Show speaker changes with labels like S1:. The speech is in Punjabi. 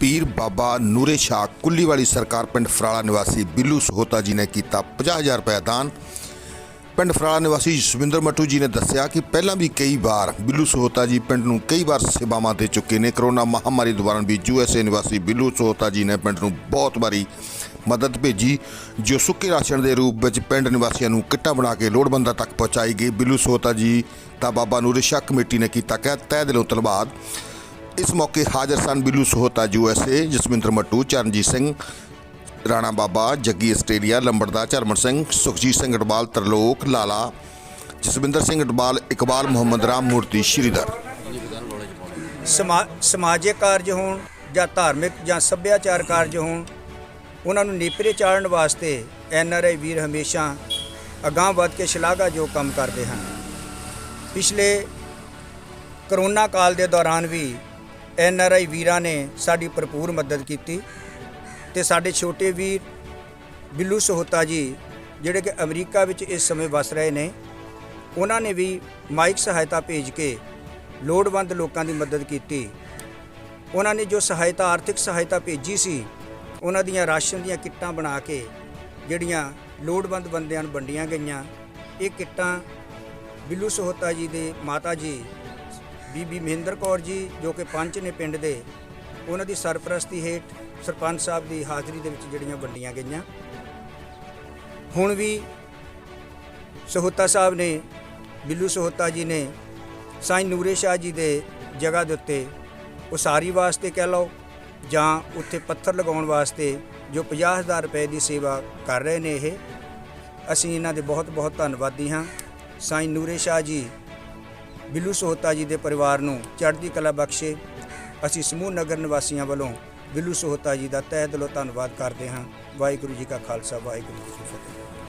S1: ਪੀਰ ਬਾਬਾ ਨੂਰੇ ਸ਼ਾਹ ਕੁੱਲੀ ਵਾਲੀ ਸਰਕਾਰ ਪਿੰਡ ਫਰਾਲਾ ਨਿਵਾਸੀ ਬਿੱਲੂ ਸਹੋਤਾ ਜੀ ਨੇ ਕੀਤਾ 50000 ਰੁਪਏ ਦਾਨ। ਪਿੰਡ ਫਰਾਲਾ ਨਿਵਾਸੀ ਜਸਵਿੰਦਰ ਮੱਟੂ ਜੀ ਨੇ ਦੱਸਿਆ ਕਿ ਪਹਿਲਾਂ ਵੀ ਕਈ ਵਾਰ ਬਿੱਲੂ ਸਹੋਤਾ ਜੀ ਪਿੰਡ ਨੂੰ ਕਈ ਵਾਰ ਸੇਵਾਵਾਂ ਦੇ ਚੁੱਕੇ ਨੇ। ਕਰੋਨਾ ਮਹਾਮਾਰੀ ਦੌਰਾਨ ਵੀ ਯੂਐਸਏ ਨਿਵਾਸੀ ਬਿੱਲੂ ਸਹੋਤਾ ਜੀ ਨੇ ਪਿੰਡ ਨੂੰ ਬਹੁਤ ਵਾਰੀ ਮਦਦ ਭੇਜੀ, ਜੋ ਸੁੱਕੇ ਰਾਸ਼ਨ ਦੇ ਰੂਪ ਵਿੱਚ ਪਿੰਡ ਨਿਵਾਸੀਆਂ ਨੂੰ ਕਿੱਟਾਂ ਬਣਾ ਕੇ ਲੋੜਵੰਦਾਂ ਤੱਕ ਪਹੁੰਚਾਈ ਗਈ। ਬਿੱਲੂ ਸਹੋਤਾ ਜੀ ਦਾ ਬਾਬਾ ਨੂਰੇ ਸ਼ਾਹ ਕਮੇਟੀ ਨੇ ਕੀਤਾ ਕਹਿ ਤਹਿ ਦਿਲੋਂ ਧੰਨਵਾਦ। ਇਸ ਮੌਕੇ ਹਾਜ਼ਰ ਸਨ ਬਿੱਲੂ ਸਹੋਤਾ ਯੂਐਸਏ ਜਸਵਿੰਦਰ ਮੱਟੂ, ਚਰਨਜੀਤ ਸਿੰਘ, ਰਾਣਾ ਬਾਬਾ, ਜੱਗੀ ਆਸਟ੍ਰੇਲੀਆ, ਲੰਬੜਦਾ ਚਰਮਨ ਸਿੰਘ, ਸੁਖਜੀਤ ਸਿੰਘ ਅਟਵਾਲ, ਤਰਲੋਕ, ਲਾਲਾ, ਜਸਵਿੰਦਰ ਸਿੰਘ ਅਟਵਾਲ, ਇਕਬਾਲ, ਮੁਹੰਮਦ ਰਾਮ, ਮੂਰਤੀ ਸ਼੍ਰੀਧਰ।
S2: ਸਮਾ, ਸਮਾਜਿਕ ਕਾਰਜ ਹੋਣ ਜਾਂ ਧਾਰਮਿਕ ਜਾਂ ਸੱਭਿਆਚਾਰ ਕਾਰਜ ਹੋਣ, ਉਹਨਾਂ ਨੂੰ ਨੇਪਰੇ ਚਾੜਨ ਵਾਸਤੇ ਐਨ ਆਰ ਆਈ ਵੀਰ ਹਮੇਸ਼ਾ ਅਗਾਂਹ ਵੱਧ ਕੇ ਸ਼ਲਾਘਾਯੋਗ ਕੰਮ ਕਰਦੇ ਹਨ। ਪਿਛਲੇ ਕਰੋਨਾ ਕਾਲ ਦੇ ਦੌਰਾਨ ਵੀ ਐਨ ਆਰ ਆਈ ਵੀਰਾਂ ਨੇ ਸਾਡੀ ਭਰਪੂਰ ਮਦਦ ਕੀਤੀ ਤੇ ਸਾਡੇ ਛੋਟੇ ਵੀਰ ਬਿੱਲੂ ਸਹੋਤਾ ਜੀ, ਜਿਹੜੇ ਕਿ ਅਮਰੀਕਾ ਵਿੱਚ ਇਸ ਸਮੇਂ ਵਸ ਰਹੇ ਨੇ, ਉਹਨਾਂ ਨੇ ਵੀ ਮਾਈਕ ਸਹਾਇਤਾ ਭੇਜ ਕੇ ਲੋੜਵੰਦ ਲੋਕਾਂ ਦੀ ਮਦਦ ਕੀਤੀ। ਉਹਨਾਂ ਨੇ ਜੋ ਸਹਾਇਤਾ, ਆਰਥਿਕ ਸਹਾਇਤਾ ਭੇਜੀ ਸੀ, ਉਹਨਾਂ ਦੀਆਂ ਰਾਸ਼ਨ ਦੀਆਂ ਕਿੱਟਾਂ ਬਣਾ ਕੇ, ਜਿਹੜੀਆਂ ਲੋੜਵੰਦ ਬੰਦਿਆਂ ਨੂੰ ਵੰਡੀਆਂ ਗਈਆਂ, ਇਹ ਕਿੱਟਾਂ ਬਿੱਲੂ ਸਹੋਤਾ ਜੀ ਦੇ ਮਾਤਾ ਜੀ ਬੀਬੀ ਮਹਿੰਦਰ ਕੌਰ ਜੀ, ਜੋ ਕਿ ਪੰਚ ਨੇ ਪਿੰਡ ਦੇ, ਉਹਨਾਂ ਦੀ ਸਰਪ੍ਰਸਤੀ ਹੇਠ ਸਰਪੰਚ ਸਾਹਿਬ ਦੀ ਹਾਜ਼ਰੀ ਦੇ ਵਿੱਚ ਜਿਹੜੀਆਂ ਵੰਡੀਆਂ ਗਈਆਂ। ਹੁਣ ਵੀ ਸਹੋਤਾ ਸਾਹਿਬ ਨੇ, ਬਿੱਲੂ ਸਹੋਤਾ ਜੀ ਨੇ, ਸਾਈਂ ਨੂਰੇ ਸ਼ਾਹ ਜੀ ਦੇ ਜਗ੍ਹਾ ਦੇ ਉੱਤੇ ਉਸਾਰੀ ਵਾਸਤੇ ਕਹਿ ਲਓ, ਜਾਂ ਉੱਥੇ ਪੱਥਰ ਲਗਾਉਣ ਵਾਸਤੇ ਜੋ 50000 ਰੁਪਏ ਦੀ ਸੇਵਾ ਕਰ ਰਹੇ ਨੇ ਇਹ, ਅਸੀਂ ਇਹਨਾਂ ਦੇ ਬਹੁਤ ਬਹੁਤ ਧੰਨਵਾਦੀ ਹਾਂ। ਸਾਈਂ ਨੂਰੇ ਸ਼ਾਹ ਜੀ ਬਿੱਲੂ ਸਹੋਤਾ ਜੀ ਦੇ ਪਰਿਵਾਰ ਨੂੰ ਚੜ੍ਹਦੀ ਕਲਾ ਬਖਸ਼ੇ। ਅਸੀਂ ਸਮੂਹ ਨਗਰ ਨਿਵਾਸੀਆਂ ਵੱਲੋਂ ਬਿੱਲੂ ਸਹੋਤਾ ਜੀ ਦਾ ਤਹਿ ਦਿਲੋਂ ਧੰਨਵਾਦ ਕਰਦੇ ਹਾਂ। ਵਾਹਿਗੁਰੂ ਜੀ ਕਾ ਖਾਲਸਾ, ਵਾਹਿਗੁਰੂ ਜੀ ਕੀ ਫਤਿਹ।